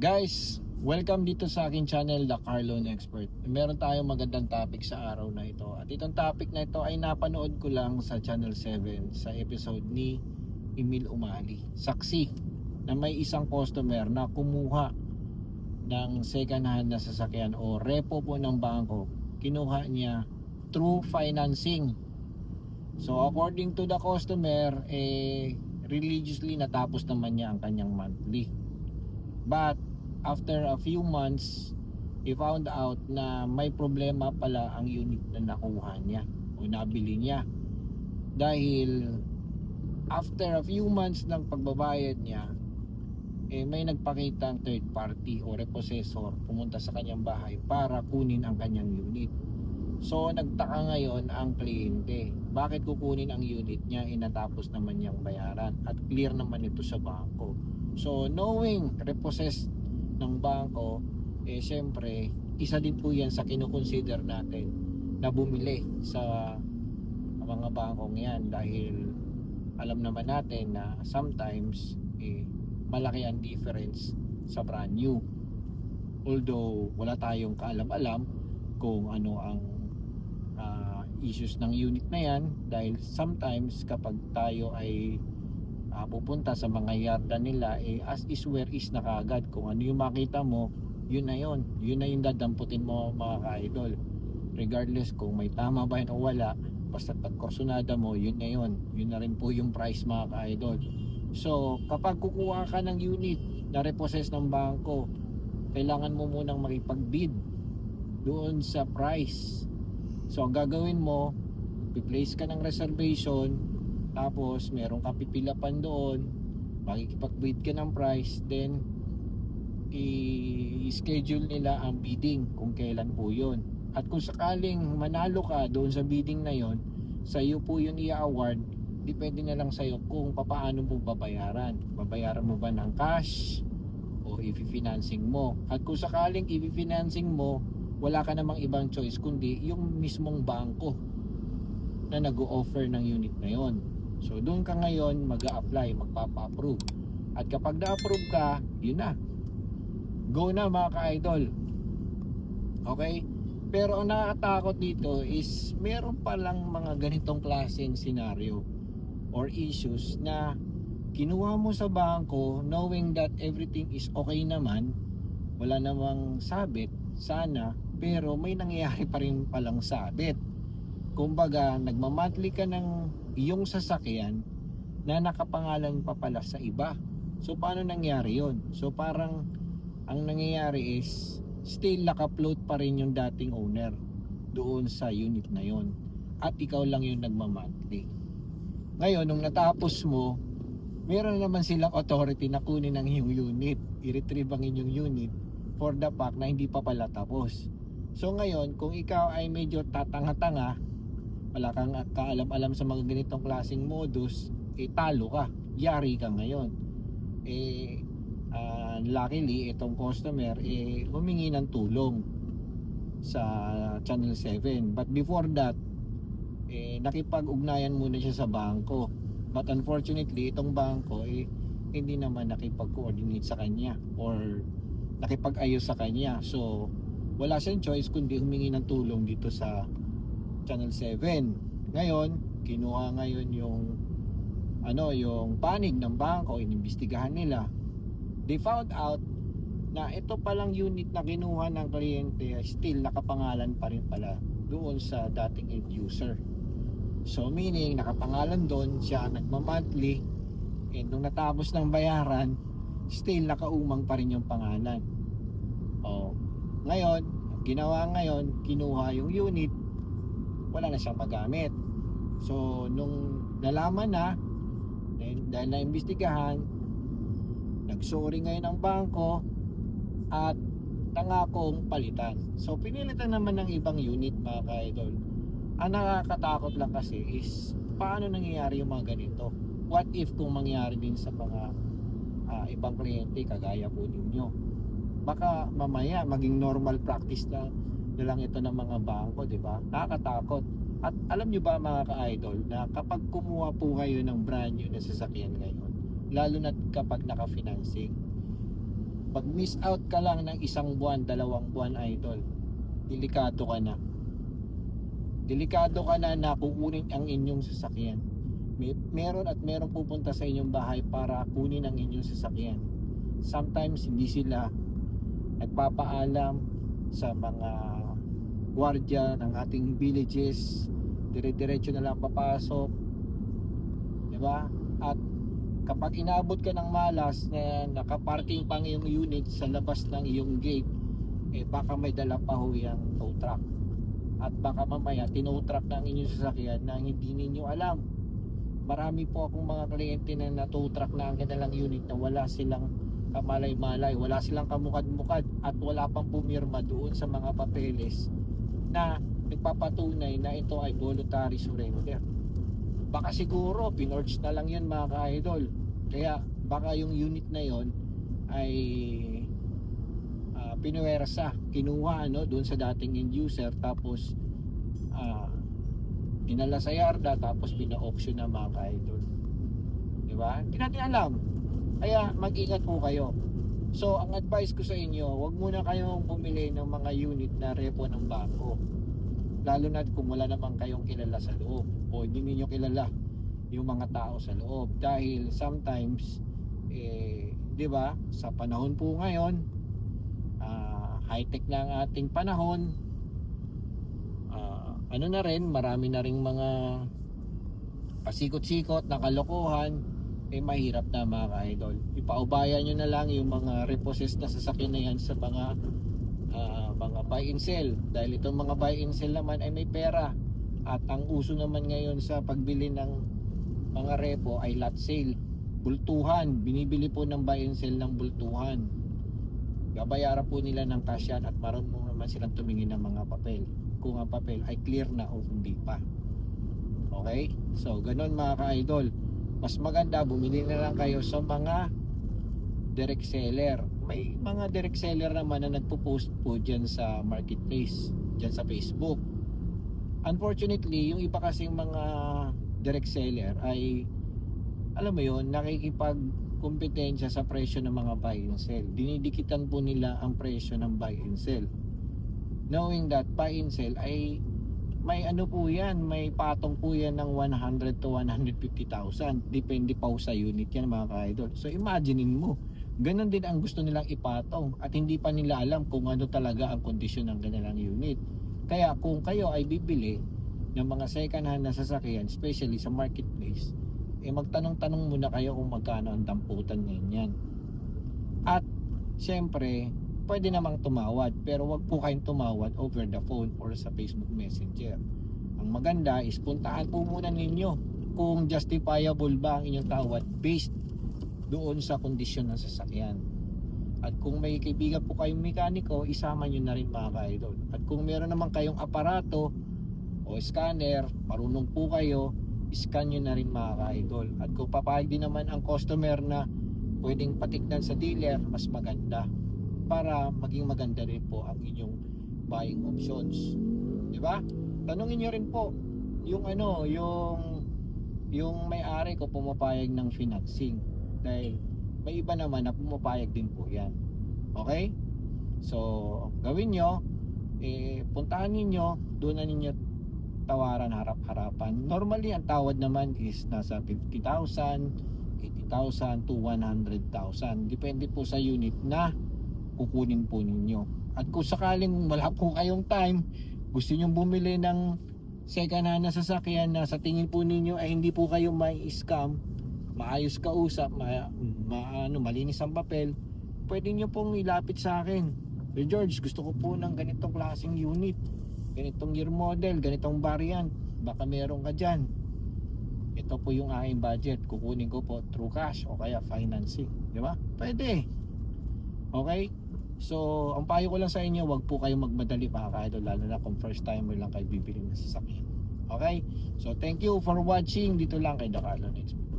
Guys, welcome dito sa aking channel, The Car Loan Expert. Meron tayong magandang topic sa araw na ito. At itong topic na ito ay napanood ko lang sa Channel 7 sa episode ni Emil Umali. Saksi na may isang customer na kumuha ng second hand na sasakyan o repo po ng bangko. Kinuha niya through financing. So according to the customer, eh, religiously natapos naman niya ang kanyang monthly. But after a few months, he found out na may problema pala ang unit na nakuha niya o nabili niya. Dahil after a few months ng pagbabayad niya, eh, may nagpakita ang third party o repossessor pumunta sa kanyang bahay para kunin ang kanyang unit. So nagtaka ngayon ang kliyente. Bakit kukunin ang unit niya inatapos naman niyang bayaran at clear naman ito sa bangko. So knowing repossessed ng bangko, eh syempre, isa din po yan sa kinukonsider natin na bumili sa mga bangkong yan dahil alam naman natin na sometimes eh, malaki ang difference sa brand new. Although wala tayong kaalam-alam kung ano ang ah, issues ng unit na yan dahil sometimes kapag tayo ay ah, pupunta sa mga yarda nila eh as is where is na kaagad. Kung ano yung makita mo yun na yun. Yun na yung dadamputin mo mga ka-idol. Regardless kung may tama ba yun o wala basta pag kursunada mo yun na yun. Yun na rin po yung price mga ka-idol. So kapag kukuha ka ng unit na repossess ng bangko kailangan mo munang makipag-bid doon sa price. So ang gagawin mo i-place ka ng reservation tapos meron kang pipilapan doon. Makikipag-bid ka ng price then i-schedule nila ang bidding kung kailan po yun. At kung sakaling manalo ka doon sa bidding na yon sa iyo po yun i-award depende na lang sa iyo kung papaano mo babayaran. Babayaran mo ba ng cash o i-financing mo? At kung sakaling i-financing mo wala ka namang ibang choice kundi yung mismong bangko na nag-o-offer ng unit na yon So doon ka ngayon mag-a-apply, magpapa-approve. At kapag na-approve ka, yun na. Go na mga ka-idol. Okay? Pero ang nakakatakot dito is meron palang mga ganitong klaseng scenario or issues na kinuha mo sa bangko knowing that everything is okay naman, wala namang sabit, sana, pero may nangyayari pa rin palang sabit. Kumbaga, nagmamonthly ka ng iyong sasakyan na nakapangalan pa pala sa iba. So paano nangyari yon? So parang ang nangyayari is still naka-float pa rin yung dating owner doon sa unit na yon. At ikaw lang yung nagmamonthly. Ngayon, nung natapos mo, meron naman silang authority na kunin ang iyong unit. I-retrieve ang inyong unit for the fact na hindi pa pala tapos. So ngayon, kung ikaw ay medyo tatanga-tanga, wala kang kaalam-alam sa mga ganitong klaseng modus, eh talo ka. Yari ka ngayon. Eh, ah, luckily, itong customer, eh, humingi ng tulong sa Channel 7. But before that, eh, nakipag-ugnayan muna siya sa bangko. But unfortunately, itong bangko, eh, hindi naman nakipag-coordinate sa kanya or nakipag-ayos sa kanya. So, wala siyang choice kundi humingi ng tulong dito sa Channel 7. Ngayon, kinuha ngayon yung ano, yung panig ng bangko, inimbestigahan nila. They found out na ito palang unit na kinuha ng kliyente still nakapangalan pa rin pala doon sa dating end user. So meaning nakapangalan doon siya nagma-monthly and nung natapos ng bayaran still nakaumang pa rin yung pangalan. Oh, ngayon, ginawa ngayon, kinuha yung unit wala na siyang magamit. So, nung nalaman na, dahil, naimbestigahan, nagsorry ngayon ang bangko at nangakong palitan. So, pinilitan naman ng ibang unit mga ka-idol. Ang nakakatakot lang kasi is paano nangyayari yung mga ganito? What if kung mangyari din sa mga ah, ibang kliyente kagaya po ninyo? Baka mamaya maging normal practice na na lang ito ng mga bangko, di ba? Nakakatakot. At alam nyo ba mga ka-idol na kapag kumuha po kayo ng brand new na sasakyan ngayon, lalo na kapag naka-financing, Pag miss out ka lang ng isang buwan, dalawang buwan, idol, delikado ka na. Delikado ka na na kukunin ang inyong sasakyan. May, meron at meron pupunta sa inyong bahay para kunin ang inyong sasakyan. Sometimes hindi sila nagpapaalam sa mga gwardiya ng ating villages. Dire-diretso na lang papasok. 'Di ba? At kapag inabot ka ng malas na nakaparking pang iyong unit sa labas ng iyong gate, eh baka may dala pa ho yung tow truck. At baka mamaya tinow truck ng inyong sasakyan na hindi ninyo alam. Marami po akong mga kliyente na na-tow truck na ang kanilang unit na wala silang kamalay-malay, wala silang kamukad-mukad at wala pang pumirma doon sa mga papeles na nagpapatunay na ito ay voluntary surrender. Baka siguro pinorge na lang yun mga ka-idol. Kaya baka yung unit na yon ay uh, pinuwersa, kinuha ano doon sa dating end user tapos ah, dinala sa yarda tapos pina-auction na mga ka-idol. Di ba? Hindi natin alam. Kaya mag-ingat po kayo. So, ang advice ko sa inyo, huwag muna kayong bumili ng mga unit na repo ng bangko. Lalo na kung wala naman kayong kilala sa loob o hindi ninyo kilala yung mga tao sa loob. Dahil sometimes, eh, di ba, sa panahon po ngayon, ah, high-tech na ang ating panahon, ah, ano na rin, marami na rin mga pasikot-sikot na kalokohan, eh mahirap na mga ka-idol. Ipaubayan nyo na lang yung mga repossessed na sasakyan na yan sa mga ah, mga buy and sell. Dahil itong mga buy and sell naman ay may pera. At ang uso naman ngayon sa pagbili ng mga repo ay lot sale. Bultuhan. Binibili po ng buy and sell ng bultuhan. Babayaran po nila ng cash yan at marunong naman silang tumingin ng mga papel. Kung ang papel ay clear na o hindi pa. Okay? So, ganun mga ka-idol mas maganda bumili na lang kayo sa mga direct seller. May mga direct seller naman na nagpo-post po dyan sa marketplace dyan sa Facebook. Unfortunately yung iba kasing mga direct seller ay alam mo yon nakikipag kompetensya sa presyo ng mga buy and sell. Dinidikitan po nila ang presyo ng buy and sell. Knowing that buy and sell ay may ano po yan, may patong po yan ng 100 to 150,000. Depende pa sa unit yan mga ka-idol. So imaginein mo, ganun din ang gusto nilang ipatong at hindi pa nila alam kung ano talaga ang kondisyon ng kanilang unit. Kaya kung kayo ay bibili ng mga second hand na sasakyan, especially sa marketplace, eh magtanong-tanong muna kayo kung magkano ang damputan ngayon yan. At syempre, pwede namang tumawad pero wag po kayong tumawad over the phone or sa Facebook Messenger. Ang maganda is puntaan po muna ninyo kung justifiable ba ang inyong tawad based doon sa kondisyon ng sasakyan. At kung may kaibigan po kayong mekaniko, isama nyo na rin mga ka-idol. At kung meron naman kayong aparato o scanner, marunong po kayo, scan nyo na rin mga ka-idol. At kung papayag din naman ang customer na pwedeng patignan sa dealer, mas maganda para maging maganda rin po ang inyong buying options. 'Di ba? Tanungin niyo rin po yung ano, yung yung may-ari ko pumapayag ng financing dahil may iba naman na pumapayag din po 'yan. Okay? So, gawin nyo, eh, puntahan ninyo, doon na ninyo tawaran harap-harapan. Normally, ang tawad naman is nasa 50,000, 80,000 to 100,000. Depende po sa unit na kukunin po ninyo. At kung sakaling wala po kayong time, gusto nyo bumili ng second hand na sasakyan na sa tingin po ninyo ay hindi po kayo may scam, maayos kausap, ma, ma, ano, malinis ang papel, pwede nyo pong ilapit sa akin. Sir George, gusto ko po ng ganitong klaseng unit, ganitong year model, ganitong variant, baka meron ka dyan. Ito po yung aking budget, kukunin ko po through cash o kaya financing, di ba? Pwede. Okay? So, ang payo ko lang sa inyo, wag po kayong magmadali pa idol lalo na kung first timer lang kayo bibili ng sasakyan. Okay? So, thank you for watching. Dito lang kay Dakalo Next.